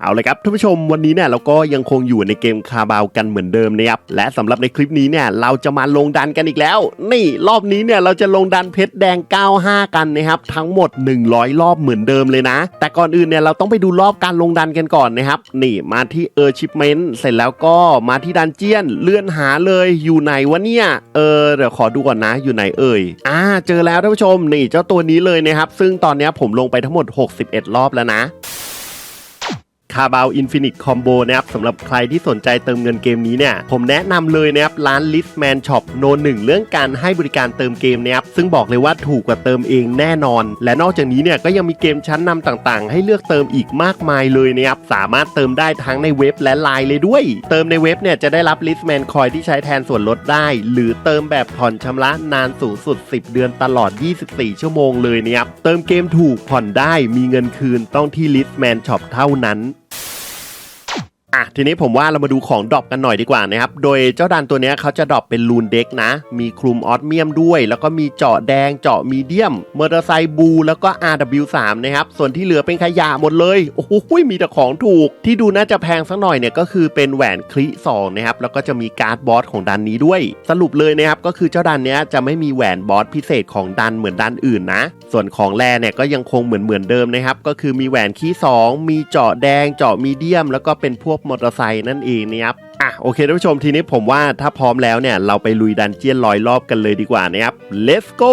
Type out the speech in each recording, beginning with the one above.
เอาเลยครับท่านผู้ชมวันนี้เนี่ยเราก็ยังคงอยู่ในเกมคาบาวกันเหมือนเดิมนะครับและสำหรับในคลิปนี้เนี่ยเราจะมาลงดันกันอีกแล้ว นี่รอบนี้เนี่ยเราจะลงดันเพชรแดง 95 กันนะครับทั้งหมด 100 รอบเหมือนเดิมเลยนะ แต่ก่อนอื่นเนี่ยเราต้องไปดูรอบการลงดันกันก่อนนะครับนี่มาที่เออร์ชิปเมนต์เสร็จแล้วก็มาที่ดันเจียนเลื่อนหาเลยอยู่ไหนวะเนี่ยเออเดี๋ยวขอดูก่อนนะอยู่ไหนเอ่ยอ่าเจอแล้วท่านผู้ชมนี่เจ้าตัวนี้เลยนะครับซึ่งตอนนี้ผมลงไปทั้งหมด 61 รอบแล้วนะ คาบาวอินฟินิตคอมโบนะครับสำหรับใครที่สนใจเติมเงินเกมนี้เนี่ย ผมแนะนำเลยนะครับ ร้าน Listman Shop โนหนึ่งเรื่องการให้บริการเติมเกมนะครับ ซึ่งบอกเลยว่าถูกกว่าเติมเองแน่นอน และนอกจากนี้เนี่ยก็ยังมีเกมชั้นนำต่างๆ ให้เลือกเติมอีกมากมายเลยนะครับ สามารถเติมได้ทั้งในเว็บและไลน์เลยด้วย เติมในเว็บเนี่ยจะได้รับ Listman Coin ที่ใช้แทนส่วนลดได้ หรือเติมแบบผ่อนชำระนานสูงสุด 10 เดือนตลอด 24 ชั่วโมงเลยนะครับเติมเกมถูกผ่อนได้มีเงินคืนต้องที่ Listman Shop เท่านั้น อะทีนี้ผมว่าเรามาดูของดรอปกันหน่อยดีกว่านะครับ โดยเจ้าดันตัวนี้เขาจะดรอปเป็นลูนเด็กนะ มีคลุมออสเมียมด้วย แล้วก็มีเจาะแดงเจาะมีเดียมมอเตอร์ไซค์บู แล้วก็ RW3 นะครับ ส่วนที่เหลือเป็นขยะหมดเลย โอ้โหมีแต่ของถูก ที่ดูน่าจะแพงสักหน่อยเนี่ยก็คือเป็นแหวนคลิสองนะครับ แล้วก็จะมีการ์ดบอสของดันนี้ด้วย สรุปเลยนะครับก็คือเจ้าดันเนี้ยจะไม่มีแหวนบอสพิเศษของดันเหมือนดันอื่นนะ ส่วนของแร่เนี่ยก็ยังคงเหมือนเหมือนเดิมนะครับก็คือมีแหวนคีสองมีเจาะแดงเจาะมีเดียม แล้วก็เป็นพวกมอเตอร์ไซค์นั่นเองนะครับอะโอเคท่านผู้ชมทีนี้ผมว่าถ้าพร้อมแล้วเนี่ยเราไปลุยดันเจียนลอยรอบกันเลยดีกว่านะครับ let's go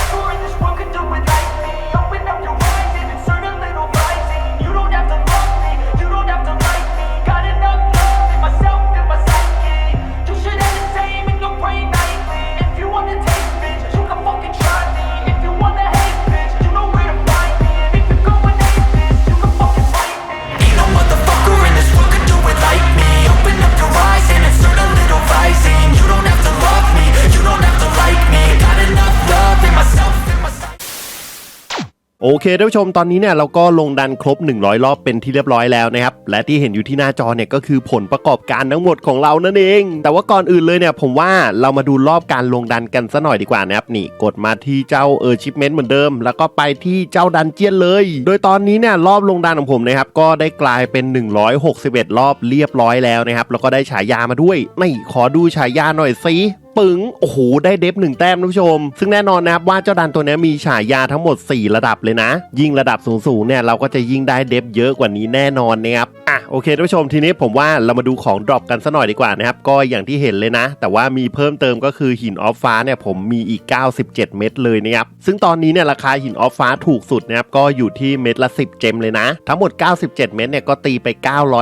โอเคท่านผู้ชมตอนนี้เนี่ยเราก็ลงดันครบ 100 รอบเป็นที่เรียบร้อยแล้วนะครับ และที่เห็นอยู่ที่หน้าจอเนี่ยก็คือผลประกอบการทั้งหมดของเรานั่นเอง แต่ว่าก่อนอื่นเลยเนี่ยผมว่าเรามาดูรอบการลงดันกันซะหน่อยดีกว่านะครับนี่กดมาที่เจ้าเออชิปเมนต์เหมือนเดิม แล้วก็ไปที่เจ้าดันเจียนเลย โดยตอนนี้เนี่ยรอบลงดันของผมนะครับก็ได้กลายเป็น 161 รอบเรียบร้อยแล้วนะครับแล้วก็ได้ฉายามาด้วยนี่ขอดูฉายาหน่อยสิปึ๋งโอ้โหได้เดฟหนึ่งแต้มท่านผู้ชม ซึ่งแน่นอนนะครับว่าเจ้าดันตัวนี้มีฉายาทั้งหมด 4 ระดับเลยนะ ยิ่งระดับสูงๆเนี่ยเราก็จะยิ่งได้เดฟเยอะกว่านี้แน่นอนนะครับ อะโอเคท่านผู้ชมทีนี้ผมว่าเรามาดูของดรอปกันสัหน่อยดีกว่านะครับ ก็อย่างที่เห็นเลยนะ แต่ว่ามีเพิ่มเติมก็คือหินออฟฟ้าเนี่ยผมมีอีก 97 เม็ดเลยนะครับ ซึ่งตอนนี้เนี่ยราคาหินออฟฟ้าถูกสุดนะครับ ก็อยู่ที่เม็ดละ 10 เจมเลยนะ ทั้งหมด 97 เม็ดเนี่ยก็ตีไป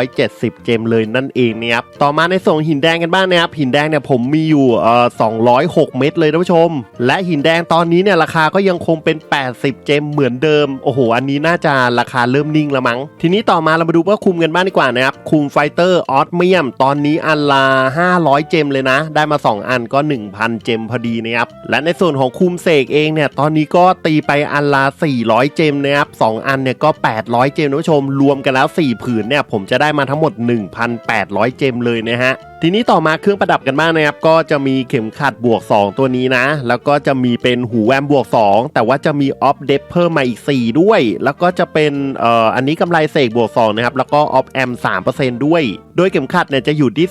970 เจมเลยนั่นเองนะครับ ต่อมาในส่งหินแดงกันบ้างนะครับ หินแดงเนี่ยผมมีอยู่เอ่อ206 เม็ดเลยท่านผู้ชม และหินแดงตอนนี้เนี่ยราคาก็ยังคงเป็น 80 เจมเหมือนเดิม โอ้โห อันนี้น่าจะราคาเริ่มนิ่งแล้วมั้ง ทีนี้ต่อมาเรามาดูว่าคุมกันบ้างดีกว่านะครับคุมไฟเตอร์ออสเมียม ตอนนี้อันละ500 เจมเลยนะ ได้มา 2 อันก็ 1,000 เจมพอดีนะครับและในส่วนของคุมเสกเองเนี่ยตอนนี้ก็ตีไปอันละ400 เจมนะครับ2อันเนี่ยก็ 800 เจมท่านผู้ชมรวมกันแล้ว 4 ผืนเนี่ยผมจะได้มาทั้งหมด 1,800 เจมเลยนะฮะ ทีนี้ต่อมาเครื่องประดับกันบ้างนะครับ ก็จะมีเข็มขัดบวก 2 ตัวนี้นะ แล้วก็จะมีเป็นหูแวมบวก 2 แต่ว่าจะมีออฟเดฟเพิ่มมาอีก 4 ด้วย แล้วก็จะเป็นเอ่ออันนี้กำไรเสกบวก 2 นะครับ แล้วก็ออฟแอม3%ด้วย โดยเข็มขัดเนี่ยจะอยู่ที่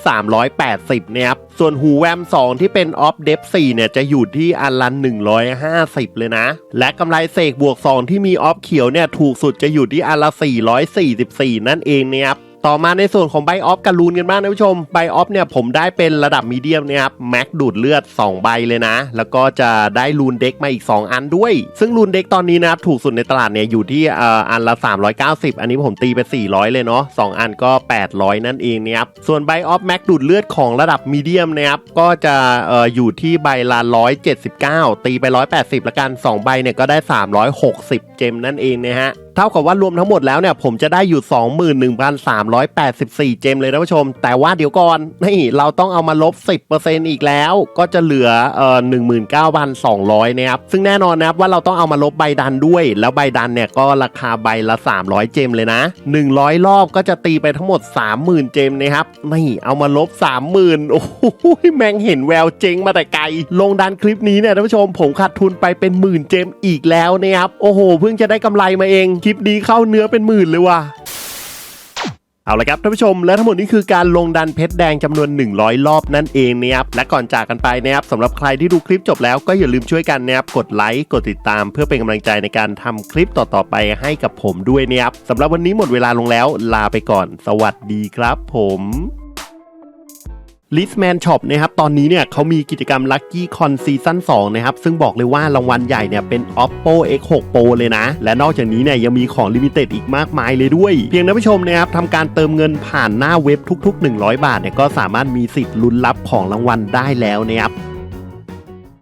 380นะครับส่วนหูแวม 2 ที่เป็นออฟเดฟ4เนี่ยจะอยู่ที่อันละ150 เลยนะ และกำไรเสกบวก 2 ที่มีออฟเขียวเนี่ยถูกสุดจะอยู่ที่อันละ444 นั่นเองนะครับ ต่อมาในส่วนของไบออฟกับลูนกันบ้างนะผู้ชมไบออฟเนี่ยผมได้เป็นระดับมีเดียมนะครับแม็กดูดเลือด 2 ใบเลยนะ แล้วก็จะได้ลูนเด็กมาอีก 2 อันด้วย ซึ่งลูนเด็กตอนนี้นะครับถูกสุดในตลาดเนี่ยอยู่ที่อ่ออันละ 390 อันนี้ผมตีไป 400 เลยเนาะ2อันก็ 800 นั่นเองนะครับส่วนไบออฟแม็กดูดเลือดของระดับมีเดียมนะครับก็จะเอ่ออยู่ที่ใบละ179 ตีไป 180ละกัน 2 ใบเนี่ยก็ได้ 360 เจมนั่นเองนะฮะ ท่ากับว่ารวมทั้งหมดแล้วเนี่ยผมจะได้อยู่ 21,384 เจมเลยนะผู้ชม แต่ว่าเดี๋ยวก่อนนี่เราต้องเอามาลบ 10%อีกแล้ว ก็จะเหลือเอ่อ19,200นะครับซึ่งแน่นอนนะครับว่าเราต้องเอามาลบใบดันด้วย แล้วใบดันเนี่ยก็ราคาใบละ 300 เจมเลยนะ 100 รอบก็จะตีไปทั้งหมด 30,000 เจมนะครับนี่เอามาลบ 30,000 โอ้โหแมงเห็นแววเจ๊งมาแต่ไกล ลงดันคลิปนี้เนี่ยท่านผู้ชมผมขาดทุนไปเป็นหมื่นเจมอีกแล้วนะครับโอ้โหเพิ่งจะได้กำไรมาเองคลิปนี้เข้าเนื้อเป็นหมื่นเลยว่ะเอาละครับท่านผู้ชมและทั้งหมดนี้คือการลงดันเพชรแดงจำนวน 100 รอบนั่นเองนะครับและก่อนจากกันไปนะครับสำหรับใครที่ดูคลิปจบแล้วก็อย่าลืมช่วยกันนะครับกดไลค์กดติดตามเพื่อเป็นกำลังใจในการทำคลิปต่อๆไปให้กับผมด้วยนะครับสำหรับวันนี้หมดเวลาลงแล้วลาไปก่อน สวัสดีครับผม ลิสแมนช็อปนะครับตอนนี้เนี่ยเขามีกิจกรรม Lucky Con Season 2นะครับซึ่งบอกเลยว่ารางวัลใหญ่เนี่ยเป็น Oppo X6 Pro เลยนะ และนอกจากนี้เนี่ยยังมีของลิมิเต็ดอีกมากมายเลยด้วย เพียงท่านผู้ชมนะครับทำการเติมเงินผ่านหน้าเว็บทุก ๆ 100 บาทเนี่ยก็สามารถมีสิทธิ์ลุ้นรับของรางวัลได้แล้วนะครับ